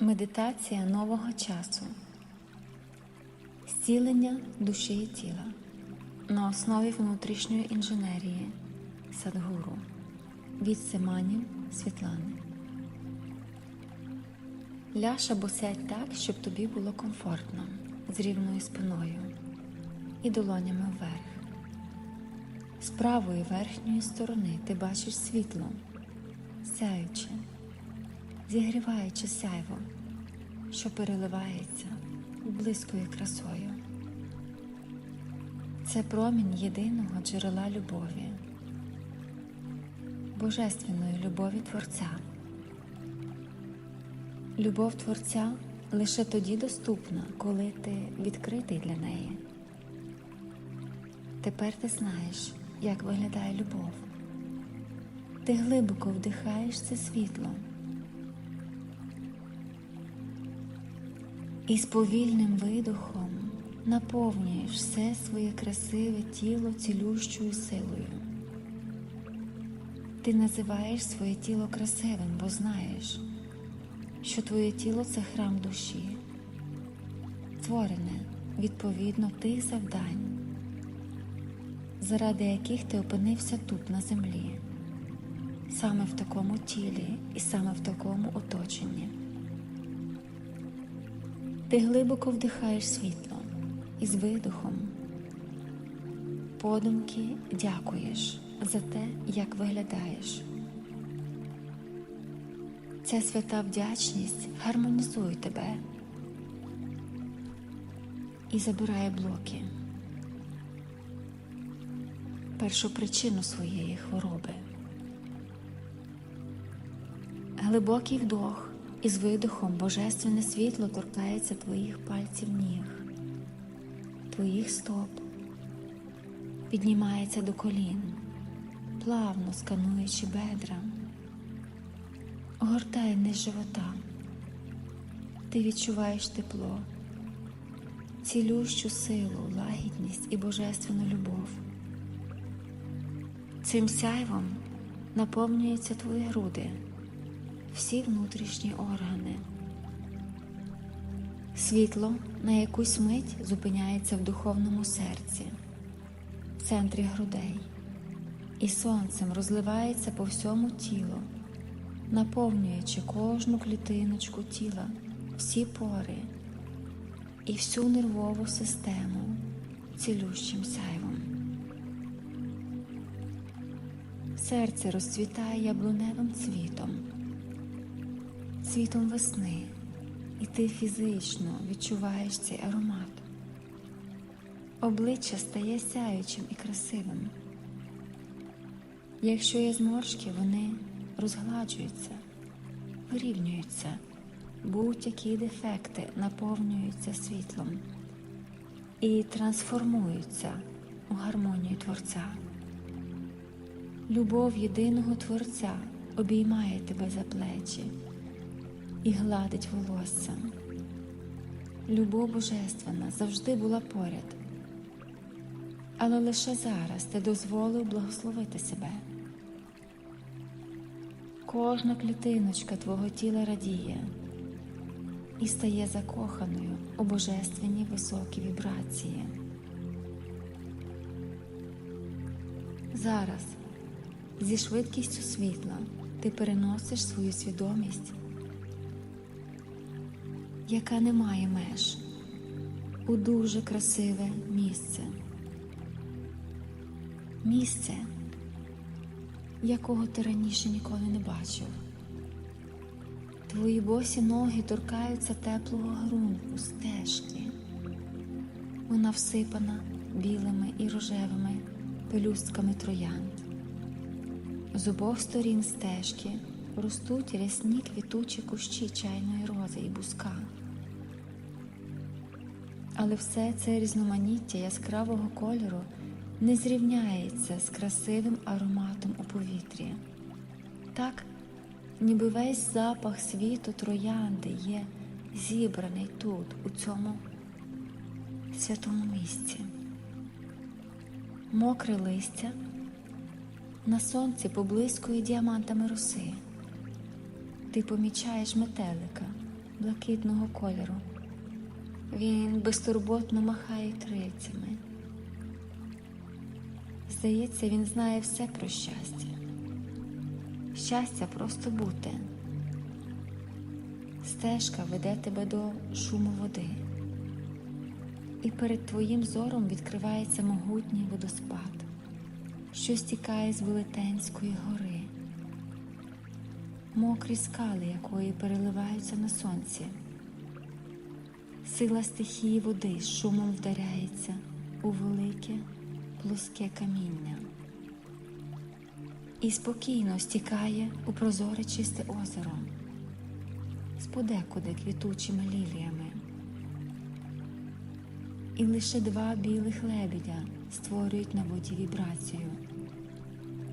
Медитація нового часу. Зцілення душі і тіла на основі внутрішньої інженерії Садгуру від Семанів Світлани. Ляж або сядь так, щоб тобі було комфортно, з рівною спиною і долонями вверх. З правої верхньої сторони ти бачиш світло, сяюче, зігріваючи сяйво, що переливається близькою красою. Це промінь єдиного джерела любові, божественної любові Творця. Любов Творця лише тоді доступна, коли ти відкритий для неї. Тепер ти знаєш, як виглядає любов. Ти глибоко вдихаєш це світло. І з повільним видохом наповнюєш все своє красиве тіло цілющою силою. Ти називаєш своє тіло красивим, бо знаєш, що твоє тіло це храм душі, створене відповідно тих завдань, заради яких ти опинився тут, на землі, саме в такому тілі і саме в такому оточенні. Ти глибоко вдихаєш світло і з видохом, подумки дякуєш за те, як виглядаєш. Ця свята вдячність гармонізує тебе і забирає блоки, першу причину своєї хвороби. Глибокий вдох і з видохом божественне світло торкається твоїх пальців ніг, твоїх стоп, піднімається до колін, плавно скануючи бедра, огортає низ живота. Ти відчуваєш тепло, цілющу силу, лагідність і божественну любов. Цим сяйвом наповнюються твої груди всі внутрішні органи. Світло на якусь мить зупиняється в духовному серці, в центрі грудей, і сонцем розливається по всьому тілу, наповнюючи кожну клітиночку тіла, всі пори і всю нервову систему цілющим сяйвом. Серце розцвітає яблуневим цвітом цвітом весни, і ти фізично відчуваєш цей аромат. Обличчя стає сяючим і красивим. Якщо є зморшки, вони розгладжуються, вирівнюються, будь-які дефекти наповнюються світлом і трансформуються у гармонію Творця. Любов єдиного Творця обіймає тебе за плечі і гладить волосся. Любов божественна завжди була поряд, але лише зараз ти дозволив благословити себе. Кожна клітиночка твого тіла радіє і стає закоханою у божественні високі вібрації. Зараз зі швидкістю світла ти переносиш свою свідомість яка не має меж, у дуже красиве місце. Місце, якого ти раніше ніколи не бачив. Твої босі ноги торкаються теплого ґрунту, стежки. Вона всипана білими і рожевими пелюстками троянд. З обох сторін стежки ростуть рясні квітучі кущі чайної рози і буска. Але все це різноманіття яскравого кольору не зрівняється з красивим ароматом у повітрі. Так, ніби весь запах світу троянди є зібраний тут, у цьому святому місці. Мокре листя на сонці поблискує діамантами роси. Ти помічаєш метелика, блакитного кольору. Він безтурботно махає крильцями. Здається, він знає все про щастя. Щастя просто бути. Стежка веде тебе до шуму води, і перед твоїм зором відкривається могутній водоспад, що стікає з Велетенської гори, мокрі скали якої переливаються на сонці. Сила стихії води з шумом вдаряється у велике плоске каміння і спокійно стікає у прозоре чисте озеро з подекуди квітучими ліліями. І лише два білих лебедя створюють на воді вібрацію,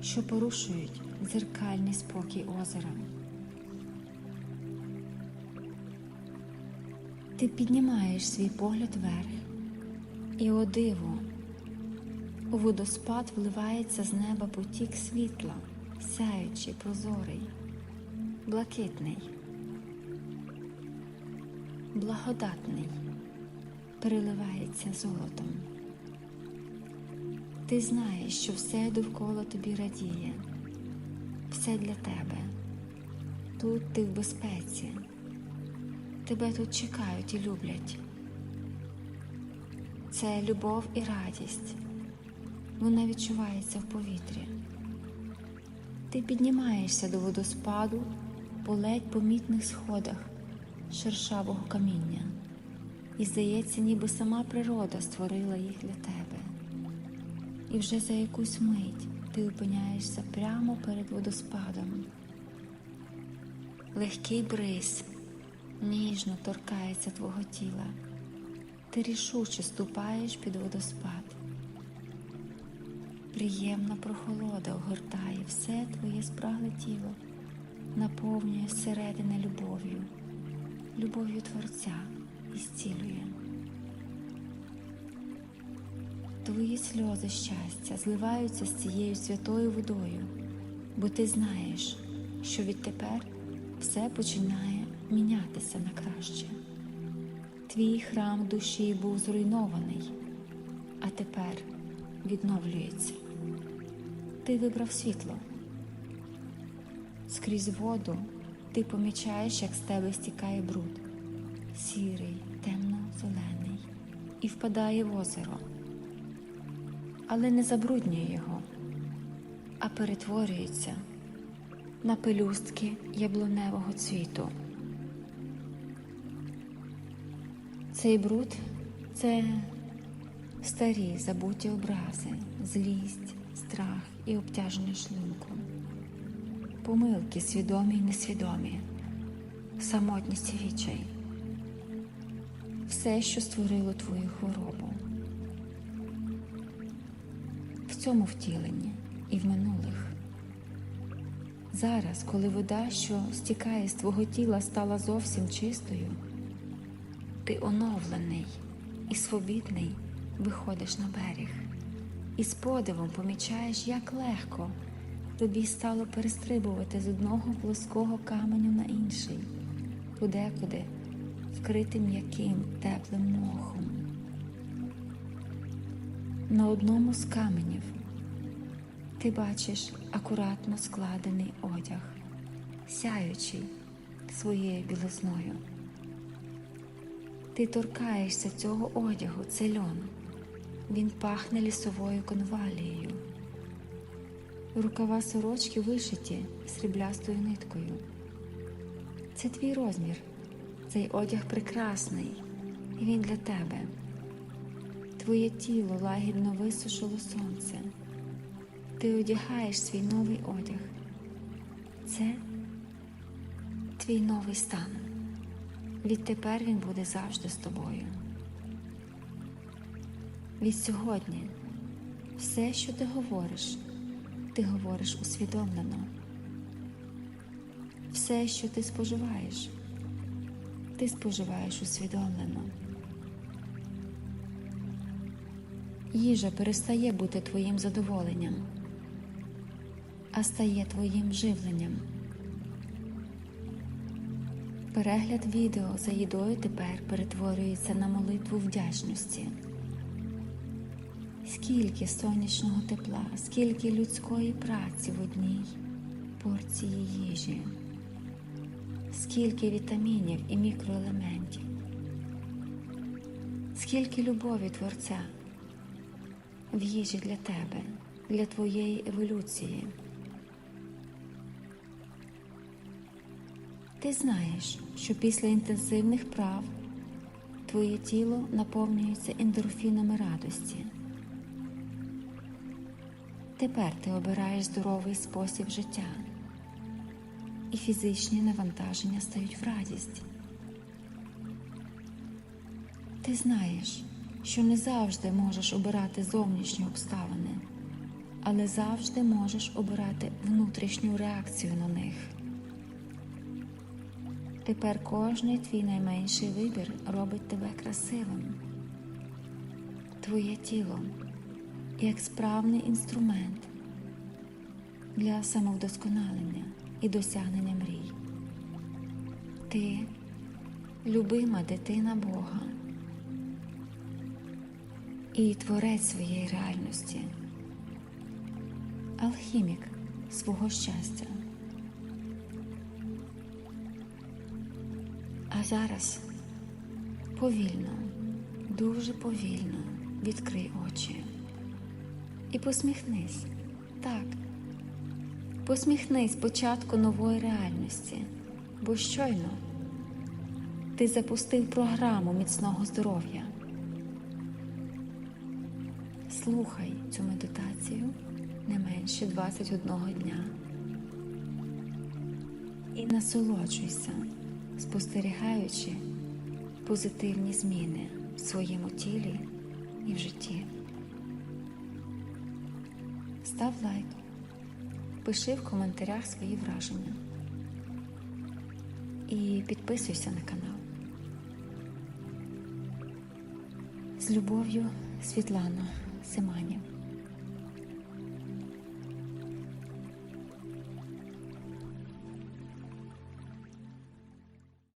що порушують дзеркальний спокій озера. Ти піднімаєш свій погляд вверх, і о диво, у водоспад вливається з неба потік світла, сяючий, прозорий, блакитний, благодатний, переливається золотом. Ти знаєш, що все довкола тобі радіє, все для тебе. Тут ти в безпеці. Тебе тут чекають і люблять. Це любов і радість. Вона відчувається в повітрі. Ти піднімаєшся до водоспаду по ледь помітних сходах шершавого каміння, і здається, ніби сама природа створила їх для тебе. І вже за якусь мить ти опиняєшся прямо перед водоспадом. Легкий бриз ніжно торкається твого тіла. Ти рішуче ступаєш під водоспад. Приємна прохолода огортає все твоє спрагле тіло, наповнює зсередини любов'ю, любов'ю Творця і зцілює. Твої сльози щастя зливаються з цією святою водою, бо ти знаєш, що відтепер все починає мінятися на краще. Твій храм душі був зруйнований, а тепер відновлюється. Ти вибрав світло. Скрізь воду ти помічаєш, як з тебе стікає бруд, сірий, темно-зелений, і впадає в озеро, але не забруднює його, а перетворюється на пелюстки яблуневого цвіту. Цей бруд це старі забуті образи, злість, страх і обтяження шлунку, помилки свідомі й несвідомі, самотність і відчай. Все, що створило твою хворобу. Цьому втіленні і в минулих. Зараз, коли вода, що стікає з твого тіла, стала зовсім чистою, ти оновлений і свобідний виходиш на берег, і з подивом помічаєш, як легко тобі стало перестрибувати з одного плоского каменю на інший, подекуди вкритим м'яким теплим мохом. На одному з каменів ти бачиш акуратно складений одяг, сяючий своєю білозною. Ти торкаєшся цього одягу, це льон. Він пахне лісовою конвалією. Рукава сорочки вишиті сріблястою ниткою. Це твій розмір. Цей одяг прекрасний, і він для тебе. Твоє тіло лагідно висушило сонце. Ти одягаєш свій новий одяг. Це твій новий стан. Відтепер він буде завжди з тобою. Від сьогодні все, що ти говориш, ти говориш усвідомлено. Все, що ти споживаєш, ти споживаєш усвідомлено. Їжа перестає бути твоїм задоволенням, а стає твоїм живленням. Перегляд відео за їдою тепер перетворюється на молитву вдячності. Скільки сонячного тепла, скільки людської праці в одній порції їжі, скільки вітамінів і мікроелементів, скільки любові Творця в їжі для тебе, для твоєї еволюції. Ти знаєш, що після інтенсивних прав твоє тіло наповнюється ендорфінами радості. Тепер ти обираєш здоровий спосіб життя, і фізичні навантаження стають в радість. Ти знаєш, що не завжди можеш обирати зовнішні обставини, але завжди можеш обирати внутрішню реакцію на них. Тепер кожний твій найменший вибір робить тебе красивим. Твоє тіло як справний інструмент для самовдосконалення і досягнення мрій. Ти любима дитина Бога і творець своєї реальності, алхімік свого щастя. А зараз повільно, дуже повільно відкрий очі і посміхнись. Так, посміхнись початку нової реальності, бо щойно ти запустив програму міцного здоров'я. Слухай цю медитацію не менше 21 дня і насолоджуйся спостерігаючи позитивні зміни в своєму тілі і в житті. Став лайк, пиши в коментарях свої враження і підписуйся на канал. З любов'ю Світлана Семанів.